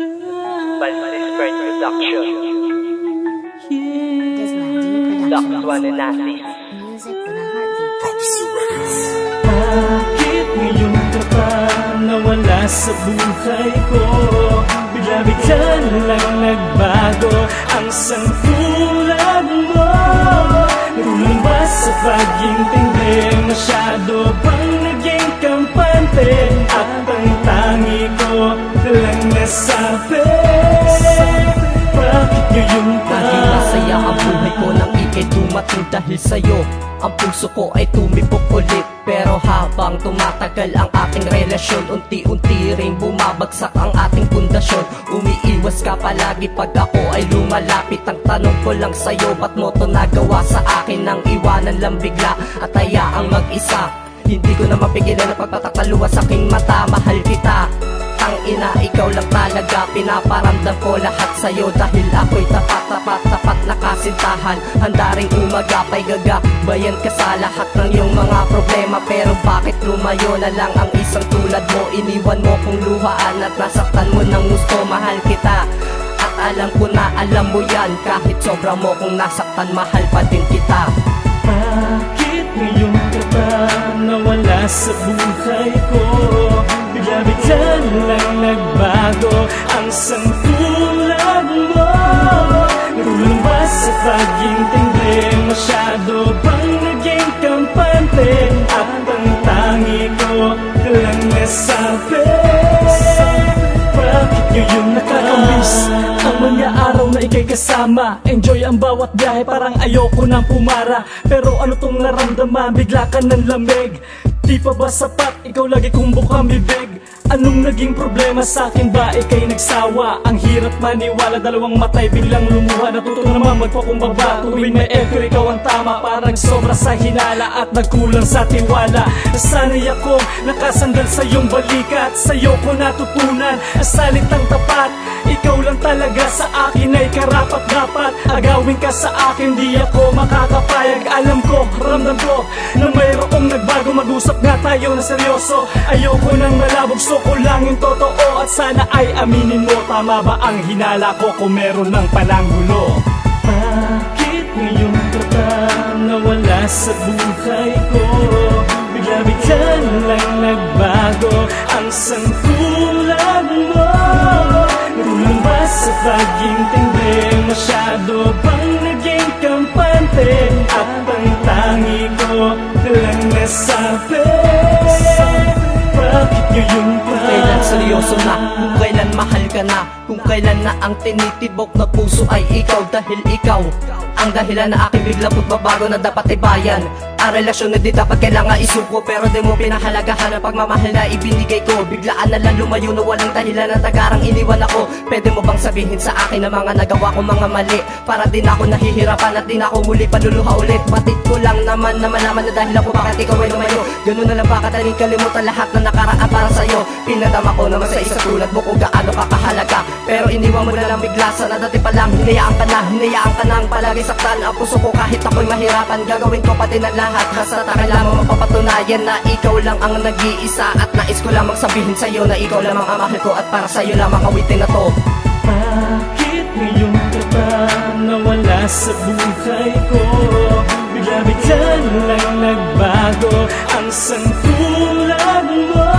Balsisfred Production. Gazlandi Doc. Swan and heartbeat. Bakit ngayon ka pa nawala sa buhay ko? Bigla-bigla lang nagbago ang sangkulan mo Kulang ba sa pag-intindi? Masyado bang naging kampante? At ang lang nasabi Bakit ngayon pa? Laging masaya ang buhay ko nang ikay dumating dahil sa'yo. Ang puso ko ay tumibok ulit Pero habang tumatagal ang ating relasyon Unti-unti ring bumabagsak ang ating pundasyon. Umiiwas ka palagi pag ako ay lumalapit. Ang tanong ko lang sa'yo ba't mo to nagawa? Sa akin Nang iwanan lang bigla at hayaang mag-isa. Hindi ko na mapigilan ang pagtatakaluwa sa aking mata Mahal kita ikaw lang talaga Pinaparamdam ko lahat sa'yo Dahil ako'y tapat, tapat, tapat na kasintahan. Handa ring umagapay gagabayan ka sa lahat ng iyong mga problema. Pero bakit lumayo na lang ang isang tulad mo? Iniwan mo kong luhaan at nasaktan mo ng gusto. Mahal kita at alam ko na alam mo yan. Kahit sobra mo kung nasaktan, mahal pa din kita. Bakit ngayon ka ba nawala sa buhay ko? Bigla-bigla lang ang sangkulan mo Kulang ba sa pag-intindi? Masyado bang naging kampante? At ang tangi ko lang nasabi. Bakit ngayon nakakamiss ang mga araw na ikay kasama. Enjoy ang bawat biyahe parang ayoko nang pumara. Pero ano tong naramdaman? Bigla ka ng lamig. Di pa ba sapat? Ikaw lagi kong bukang bibig Anong naging problema sa akin ba? Ikay nagsawa. Ang hirap maniwala dalawang matay biglang lumuha. Natuto naman magpakumbaba. Tuwing may echo ikaw ang tama. Parang sobra sa hinala at nagkulang sa tiwala. Nasanay ako nakasandal sa iyong balikat. Sa'yo ko natutunan. Ang salitang tapat Ikaw lang talaga sa akin ay karapat dapat. Agawin ka sa akin di ako makakapayag. Alam ko, ramdam ko na mayroong nagbago. Mag-usap nga tayo na seryoso. Ayoko nang malabog so ko lang yung totoo. At sana ay aminin mo Tama ba ang hinala ko kung meron ng pananggulo Bakit ngayon ka ba nawala sa buhay ko? Bigla-bigla lang nagbago ang sangkulan Masyado bang naging kampante? At ang tangi ko lang nasabi Bakit ngayon pa? Kailan seryoso na, kung kailan mahal ka na Kung kailan na ang tinitibok na puso ay ikaw Dahil ikaw ang dahilan na aking biglang pagbabago na dapat ibayan Ang relasyon na di dapat kailangan isuko. Pero di mo pinahalagahan ang pagmamahal na ibinigay ko. Biglaan na lang lumayo na walang dahilan na tagarang iniwan ako. Pwede mo bang sabihin sa akin na mga nagawa ko mga mali? Para din ako nahihirapan at din ako muli paluluha ulit. Batid ko lang naman na malaman na dahil ako bakit ikaw ay lumayo. Ganun na lang ba kadaling kalimutan lahat na nakaraan para sa'yo. Pinadama ko naman sa isa tulad mo kung gaano ka kahalaga. Pero iniwan mo na lang bigla sana dati pa lang. Hinayaan ka na, hinayaan ka nang palagi saktan. Ang puso ko kahit ako'y mahirapan Gagawin ko pati ng lahat. Basta taka lamang mapapatunayan na ikaw lang ang nag-iisa. At nais ko lamang sabihin sa'yo na ikaw lamang ang mahal ko. At para sa'yo lamang awitin na to. Bakit ngayon ka ba nawala sa buhay ko? Bigla-bigla lang nagbago ang sangkulan mo.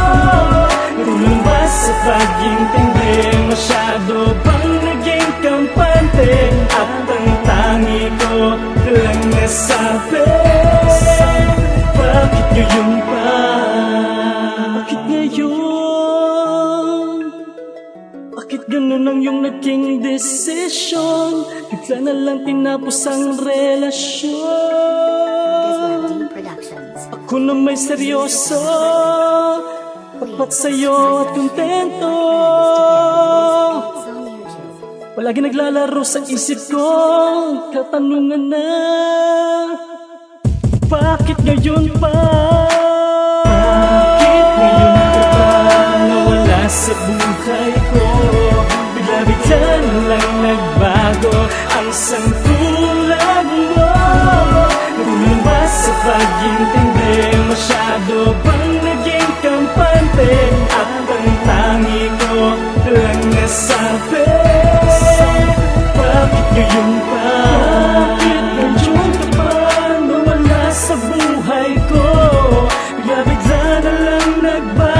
Kulang ba sa pag-intindi? Masyado bang iyong naging desisyon? Bigla na lang tinapos ang relasyon. Ako na may seryoso Tapat sa'yo at kontento. Palagi naglalaro sa isip ko Katanungan na Bakit ngayon pa? sangkulang mo Gulong sa pag-intindi Masyado bang naging kampante At ang tangi ko lang nasabi Bakit ngayon pa? Bakit ngayon ka pa? Nawala sa buhay ko Grabe na lang nagbalik